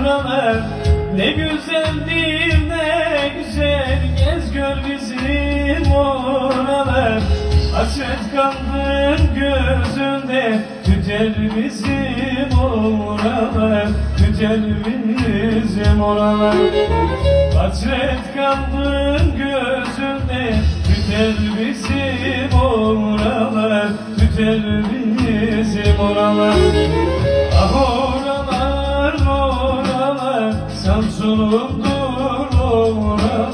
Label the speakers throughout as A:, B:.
A: oralar Ne güzeldir ne güzel. Gez gör bizim oralar Hasret kandın gözünde tüter bizim oralar Tüter bizim oralar Hasret kandın gözünde Tüter bizim oralar Tüter bizim oralar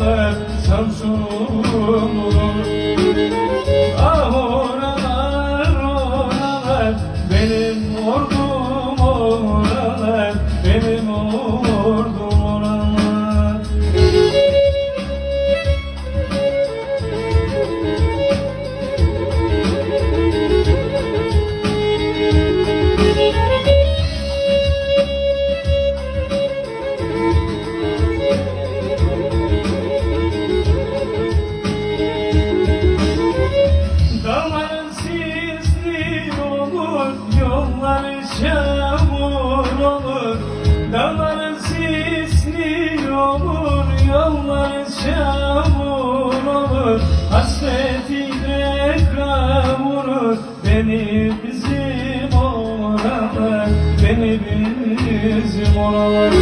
A: oralar Samsun'umdur olur, yolları çamur olur. Hasretiyle kavurur beni bizim oralar, beni bizim oralar.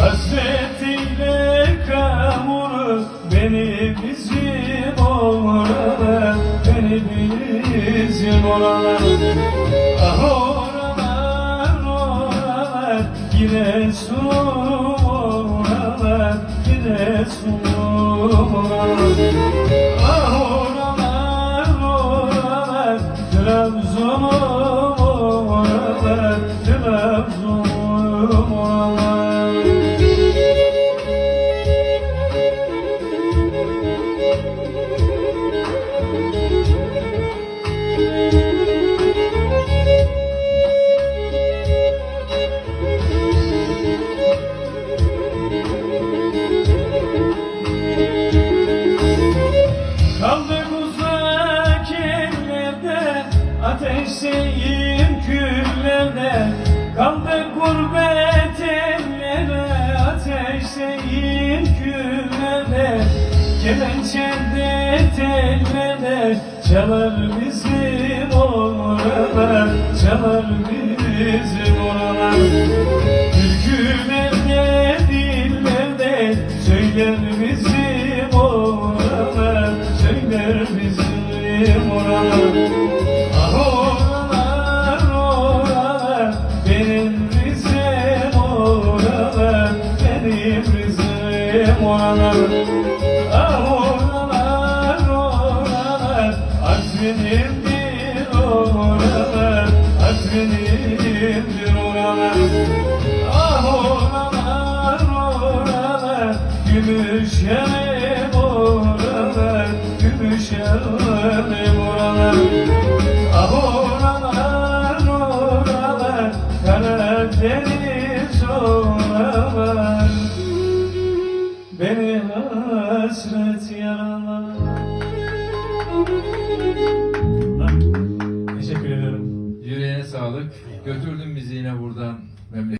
A: Hasretiyle kavurur beni bizim oralar, beni bizim oralar. Ah oralar, oralar, Giresun oralar, Giresun Ateşteyim küllerde Kaldık gurbet ellere Ateşteyim küllerde Kemençede tellerde Çalar bizim oralar Çalar bizim oralar Türkülerde, dillerde söyler bizim oralar, söyler bizim oralar. Oralar. Ah oralar, oralar, Artvin'imdir oralar, Artvin'imdir oralar. Ah oralar, oralar, Gümüşhanem oralar, Gümüşhanem oralar. Ah oralar, Beni hasret yaralar. Teşekkür ederim.
B: Yüreğine sağlık. Götürdün bizi yine buradan memleket.